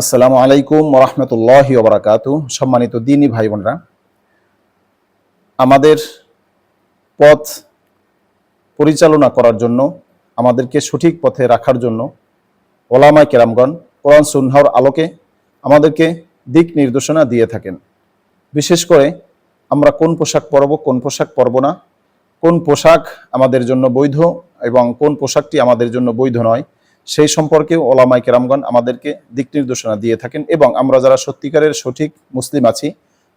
আসসালামু আলাইকুম ওরহমতুল্লাহ ওবরাকাত। সম্মানিত দিনী ভাই বোনরা আমাদের পথ পরিচালনা করার জন্য, আমাদেরকে সঠিক পথে রাখার জন্য ওলামায় কেরামগণ কোরআন সুন্নাহর আলোকে আমাদেরকে দিক নির্দেশনা দিয়ে থাকেন। বিশেষ করে আমরা কোন পোশাক পরব, কোন পোশাক পরব না, কোন পোশাক আমাদের জন্য বৈধ এবং কোন পোশাকটি আমাদের জন্য বৈধ নয় সেই সম্পর্কে ওলামাই কেরামগণ আমাদেরকে দিক নির্দেশনা দিয়ে থাকেন এবং আমরা যারা সত্যিকারের সঠিক মুসলিম আছি,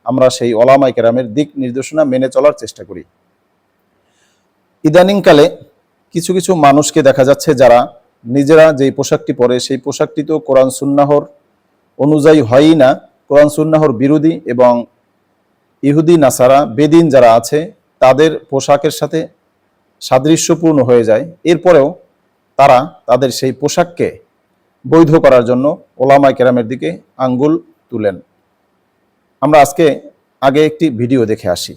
আমরা সেই ওলামাই কেরামের দিক নির্দেশনা মেনে চলার চেষ্টা করি। ইদানিংকালে কিছু কিছু মানুষকে দেখা যাচ্ছে যারা নিজেরা যেই পোশাকটি পরে, সেই পোশাকটি তো কোরআন সুন্নাহর অনুযায়ী হয়ই না। কোরআন সুন্নাহর বিরোধী এবং ইহুদি, নাসারা, বেদিন যারা আছে, তাদের পোশাকের সাথে সাদৃশ্যপূর্ণ হয়ে যায়। এরপরেও তারা তাদের সেই পোশাককে বৈধ করার জন্য ওলামাই কেরামের দিকে আঙ্গুল তুলেন। আমরা আজকে আগে একটি ভিডিও দেখে আসি।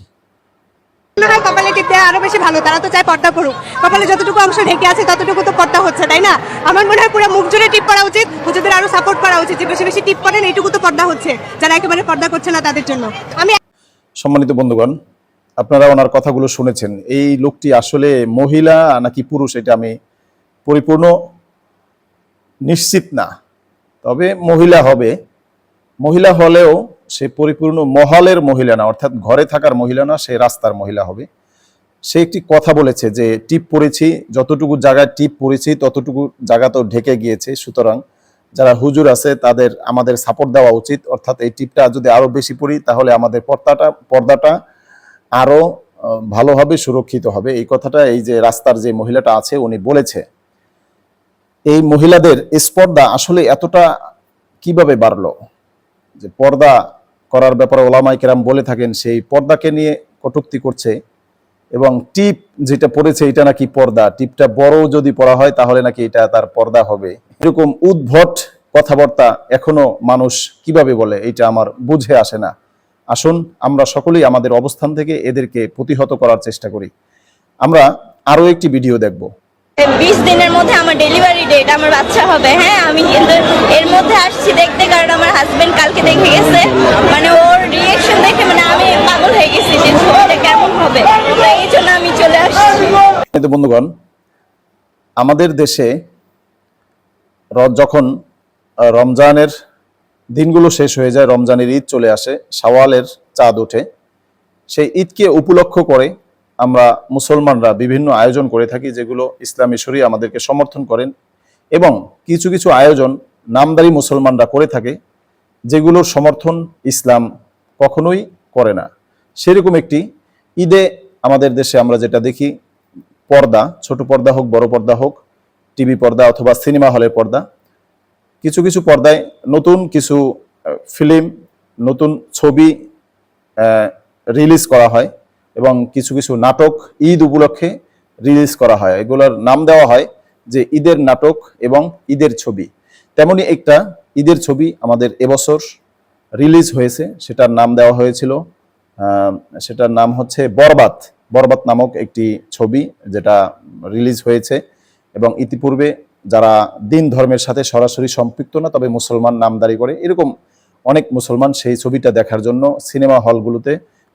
মনে হয় কপালে টিপ দেওয়া আরও বেশি ভালো তারা তো চায় পর্দা করুক। কপালে যতটুকু অংশ ঢেকে আছে ততটুকু তো পর্দা হচ্ছে তাই না? আমার মনে হয় পুরো মুখ জুড়ে টিপ করা উচিত হুজুরদের আরও সাপোর্ট করা উচিত যে বেশি বেশি টিপ করেন এইটুকু তো পর্দা হচ্ছে। যারা একেবারে পর্দা করছে না তাদের জন্য। আমি সম্মানিত বন্ধুগণ আপনারা ওনার কথাগুলো শুনেছেন। এই লোকটি আসলে মহিলা নাকি পুরুষ এটা আমি পরিপূর্ণ নিশ্চিত না। তবে মহিলা হবে। মহিলা হলেও সে পরিপূর্ণ মহলের মহিলা না অর্থাৎ ঘরে থাকার মহিলা না সে রাস্তার মহিলা হবে। সে একটি কথা বলেছে যে টিপ পরেছি যতটুকু জায়গায় টিপ পরেছি ততটুকু জায়গা তো ঢেকে গিয়েছে। সুতরাং যারা হুজুর আছে তাদের আমাদের সাপোর্ট দেওয়া উচিত। অর্থাৎ এই টিপটা যদি আরও বেশি পড়ি তাহলে আমাদের পর্দাটা পর্দাটা আরও আহ, ভালোভাবে সুরক্ষিত হবে। এই কথাটা এই যে রাস্তার যে মহিলাটা আছে উনি বলেছে। এই মহিলাদের স্পর্ধা আসলে এতটা কীভাবে বাড়লো? যে পর্দা করার ব্যাপারে ওলামাই কেরাম বলে থাকেন, সেই পর্দাকে নিয়ে কটুক্তি করছে এবং টিপ যেটা পড়েছে এটা নাকি পর্দা। টিপটা বড় যদি পড়া হয় তাহলে নাকি এটা তার পর্দা হবে। এরকম উদ্ভট কথাবার্তা এখনও মানুষ কীভাবে বলে এটা আমার বুঝে আসে না। আসুন, আমরা সকলেই আমাদের অবস্থান থেকে এদেরকে প্রতিহত করার চেষ্টা করি। আমরা আরও একটি ভিডিও দেখব। বিশ দিনের মধ্যে আমার ডেলিভারি ডেট আমার বাচ্চা হবে। হ্যাঁ আমি কিন্তু এর মধ্যে আসছি দেখতে কারণ আমার হাজবেন্ড কালকে দেখে গেছে। মানে ওর রিয়েকশন দেখে মানে আমি পাগল হয়ে গেছি যে ছবিটা কেমন হবে। এই জন্য আমি চলে আসছি। বন্ধুগণ, আমাদের দেশে যখন রমজানের দিনগুলো শেষ হয়ে যায়, রমজানের ঈদ চলে আসে, শাওয়ালের চাঁদ ওঠে। সেই ঈদকে উপলক্ষ করে আমরা মুসলমানরা বিভিন্ন আয়োজন করে থাকি যেগুলো ইসলামী শরী আমাদেরকে সমর্থন করেন এবং কিছু কিছু আয়োজন নামদারি মুসলমানরা করে থাকে যেগুলোর সমর্থন ইসলাম কখনোই করে না। সেরকম একটি ঈদে আমাদের দেশে আমরা যেটা দেখি, পর্দা, ছোট পর্দা হোক, বড় পর্দা হোক, টিভি পর্দা অথবা সিনেমা হলের পর্দা। কিছু কিছু পর্দায় নতুন কিছু ফিল্ম নতুন ছবি রিলিজ করা হয়। এবং কিছু কিছু নাটক ঈদ উপলক্ষে রিলিজ করা হয়। এগুলোর নাম দেওয়া হয় যে ঈদের নাটক এবং ঈদের ছবি। তেমনি একটা ঈদের ছবি আমাদের এবছর রিলিজ হয়েছে, সেটার নাম দেওয়া হয়েছিল সেটার নাম হচ্ছে বরবাত বরবাত নামক একটি ছবি যেটা রিলিজ হয়েছে এবং ইতিপূর্বে যারা দিন ধর্মের সাথে সরাসরি সম্পৃক্ত না, তবে মুসলমান নামদারি করে, এরকম অনেক মুসলমান সেই ছবিটা দেখার জন্য সিনেমা হলগুলোতে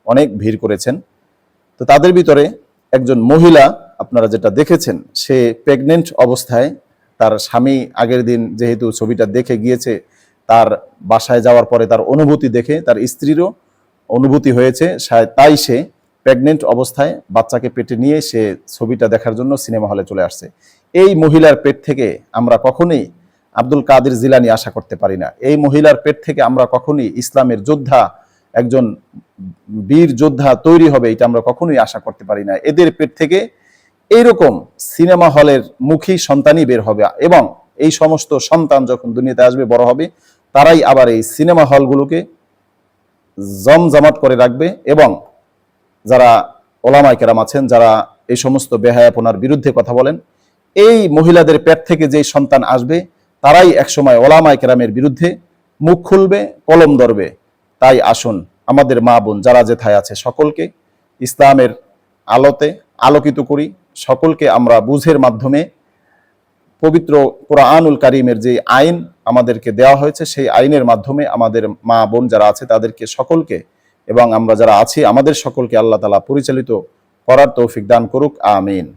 অনেক ভিড় করেছেন। তো তাদের ভিতরে একজন মহিলা, আপনারা যেটা দেখেছেন, সে প্রেগনেন্ট অবস্থায়, তার স্বামী আগের দিন যেহেতু ছবিটা দেখে গিয়েছে, তার বাসায় যাওয়ার পরে তার অনুভূতি দেখে, তার স্ত্রীরও অনুভূতি হয়েছে তাই সে প্রেগনেন্ট অবস্থায় বাচ্চাকে পেটে নিয়ে সে ছবিটা দেখার জন্য সিনেমা হলে চলে আসছে। এই মহিলার পেট থেকে আমরা কখনোই আব্দুল কাদের জিলানি আশা করতে পারি না। এই মহিলার পেট থেকে আমরা কখনোই ইসলামের যোদ্ধা একজন বীর যোদ্ধা তৈরি হবে, এটা আমরা কখনোই আশা করতে পারি না। এদের পেট থেকে এইরকম সিনেমা হলের মুখী সন্তানই বের হবে এবং এই সমস্ত সন্তান যখন দুনিয়াতে আসবে, বড় হবে, তারাই আবার এই সিনেমা হলগুলোকে জমজমাট করে রাখবে এবং যারা ওলামাই কেরাম আছেন, যারা এই সমস্ত বেহায়াপনার বিরুদ্ধে কথা বলেন, এই মহিলাদের পেট থেকে যে সন্তান আসবে, তারাই একসময় ওলামাই কেরামের বিরুদ্ধে মুখ খুলবে, কলম ধরবে। তাই আসুন আমাদের মা বোন যারা যেথায় আছে, সকলকে ইসলামের আলোতে আলোকিত করি। সকলকে আমরা বুঝের মাধ্যমে পবিত্র কোরআনুল কারিমের যে আইন আমাদেরকে দেওয়া হয়েছে, সেই আইনের মাধ্যমে আমাদের মা বোন যারা আছে, তাদেরকে সকলকে এবং আমরা যারা আছি, আমাদের সকলকে আল্লাহ তালা পরিচালিত করার তৌফিক দান করুক। আমিন।